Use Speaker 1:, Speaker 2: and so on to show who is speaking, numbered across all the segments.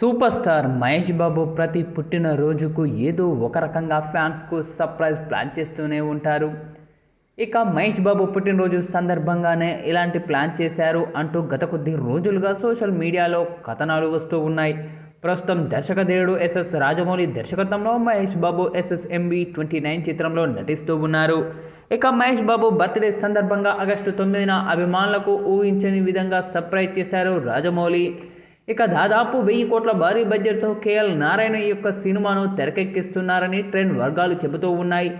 Speaker 1: Super star Mahesh Babu ప్రతి పుట్టినరోజుకు ఏదో ఒక రకంగా ఫ్యాన్స్కు సర్ప్రైజ్ ప్లాన్ చేస్తూనే ఉంటారు. ఇక మహేష్ బాబు పుట్టినరోజు సందర్భంగానే ఇలాంటి ప్లాన్ చేశారు అంటూ గత కొద్ది రోజులుగా సోషల్ మీడియాలో కథనాలు వస్తూ ఉన్నాయి. ప్రస్తుతం దర్శకధీరుడు ఎస్ఎస్ రాజమౌళి దర్శకత్వంలో Mahesh Babu SSMB twenty nine చిత్రంలో నటిస్తూ ఉన్నారు. ఇక మహేష్ బాబు బర్త్డే సందర్భంగా ఆగస్టు తొమ్మిదిన అభిమానులకు ఊహించని విధంగా సర్ప్రైజ్ చేశారు రాజమౌళి. ఇక దాదాపు వెయ్యి కోట్ల భారీ బడ్జెట్తో కేఎల్ నారాయణ యొక్క సినిమాను తెరకెక్కిస్తున్నారని ట్రెండ్ వర్గాలు చెబుతూ ఉన్నాయి.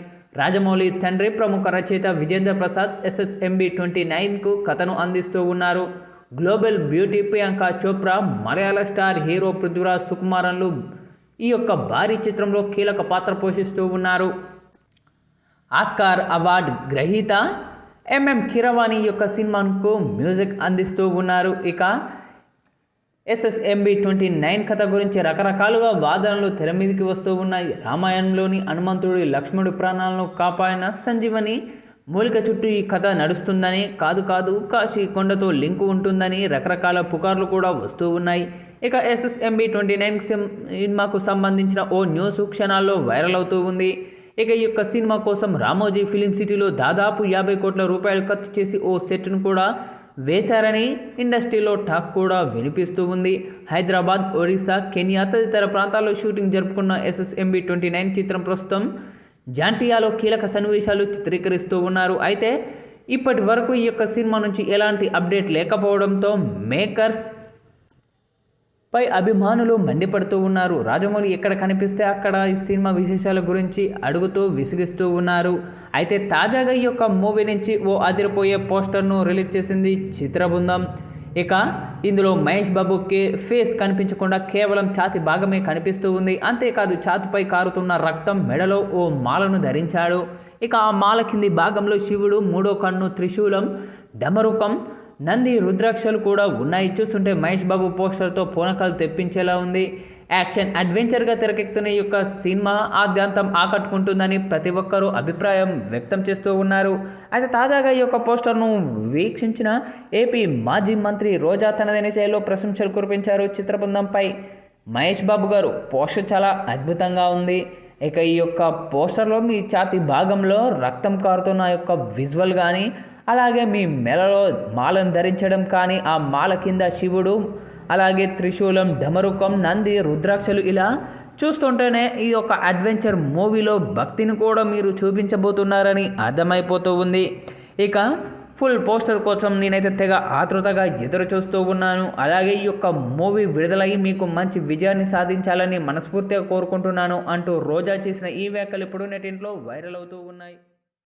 Speaker 1: రాజమౌళి తండ్రి ప్రముఖ రచయిత విజేంద్ర ప్రసాద్ ఎస్ఎస్ఎంబి ట్వంటీ నైన్కు కథను అందిస్తూ ఉన్నారు. Global beauty Priyanka Chopra Malayalam star hero Prithviraj సుకుమారన్లు ఈ యొక్క భారీ చిత్రంలో కీలక పాత్ర పోషిస్తూ ఉన్నారు. ఆస్కార్ అవార్డ్ గ్రహీత ఎంఎం కిరవాణి యొక్క సినిమాకు మ్యూజిక్ అందిస్తూ ఉన్నారు. ఇక ఎస్ఎస్ఎంబి ట్వంటీ నైన్ కథ గురించి రకరకాలుగా వాదనలు తెర మీదకి వస్తూ ఉన్నాయి. రామాయణంలోని హనుమంతుడి లక్ష్మణుడి ప్రాణాలను కాపాడిన సంజీవని మూలిక చుట్టూ ఈ కథ నడుస్తుందని కాదు కాదు కాశీ కొండతో లింకు ఉంటుందని రకరకాల పుకార్లు కూడా వస్తూ ఉన్నాయి. ఇక ఎస్ఎస్ఎంబి ట్వంటీ నైన్ సినిమాకు సంబంధించిన ఓ న్యూస్ క్షణాల్లో వైరల్ అవుతూ ఉంది. ఇక ఈ యొక్క సినిమా కోసం రామోజీ ఫిలిం సిటీలో దాదాపు యాభై కోట్ల రూపాయలు ఖర్చు చేసి ఓ సెట్ను కూడా వేశారని ఇండస్ట్రీలో టాక్ కూడా వినిపిస్తూ ఉంది. హైదరాబాద్ ఒడిశా కెనియా తదితర ప్రాంతాల్లో షూటింగ్ జరుపుకున్న ఎస్ఎస్ఎంబి ట్వంటీ నైన్ చిత్రం ప్రస్తుతం జాంటియాలో కీలక సన్నివేశాలు చిత్రీకరిస్తూ ఉన్నారు. అయితే ఇప్పటి వరకు ఈ యొక్క సినిమా నుంచి ఎలాంటి అప్డేట్ లేకపోవడంతో మేకర్స్ పై అభిమానులు మండిపడుతూ ఉన్నారు. రాజమౌళి ఎక్కడ కనిపిస్తే అక్కడ ఈ సినిమా విశేషాల గురించి అడుగుతూ విసిగిస్తూ ఉన్నారు. అయితే తాజాగా ఈ యొక్క మూవీ నుంచి ఓ అదిరిపోయే పోస్టర్ను రిలీజ్ చేసింది చిత్రబృందం. ఇక ఇందులో మహేష్ బాబుకి ఫేస్ కనిపించకుండా కేవలం ఛాతి భాగమే కనిపిస్తూ ఉంది. అంతేకాదు ఛాతిపై కారుతున్న రక్తం మెడలో ఓ మాలను ధరించాడు. ఇక ఆ మాల కింది భాగంలో శివుడు మూడో కన్ను త్రిశూలం డమరుకం నంది రుద్రాక్షలు కూడా ఉన్నాయి. చూస్తుంటే మహేష్ బాబు పోస్టర్తో పూనకాలు తెప్పించేలా ఉంది. యాక్షన్ అడ్వెంచర్గా తెరకెక్కుతున్న ఈ యొక్క సినిమా ఆద్యాంతం ఆకట్టుకుంటుందని ప్రతి ఒక్కరూ అభిప్రాయం వ్యక్తం చేస్తూ ఉన్నారు. అయితే తాజాగా ఈ యొక్క పోస్టర్ను వీక్షించిన ఏపీ మాజీ మంత్రి రోజా తనదైన శైలిలో ప్రశంసలు కురిపించారు చిత్రబృందంపై. మహేష్ బాబు గారు పోస్టర్ చాలా అద్భుతంగా ఉంది. ఇక ఈ యొక్క పోస్టర్లో మీ ఛాతి భాగంలో రక్తం కారుతున్న యొక్క విజువల్ కానీ అలాగే మీ మెలలో మాలను ధరించడం కానీ ఆ మాల కింద శివుడు అలాగే త్రిశూలం డమరుకం నంది రుద్రాక్షలు ఇలా చూస్తుంటేనే ఈ యొక్క అడ్వెంచర్ మూవీలో భక్తిని కూడా మీరు చూపించబోతున్నారని అర్థమైపోతూ ఉంది. ఇక ఫుల్ పోస్టర్ కోసం నేనైతే తెగ ఆతృతగా ఎదురు చూస్తూ ఉన్నాను. అలాగే ఈ యొక్క మూవీ విడుదలయ్యి మీకు మంచి విజయాన్ని సాధించాలని మనస్ఫూర్తిగా కోరుకుంటున్నాను అంటూ రోజా చేసిన ఈ వ్యాఖ్యలు ఇప్పుడు నెటింట్లో వైరల్ అవుతూ ఉన్నాయి.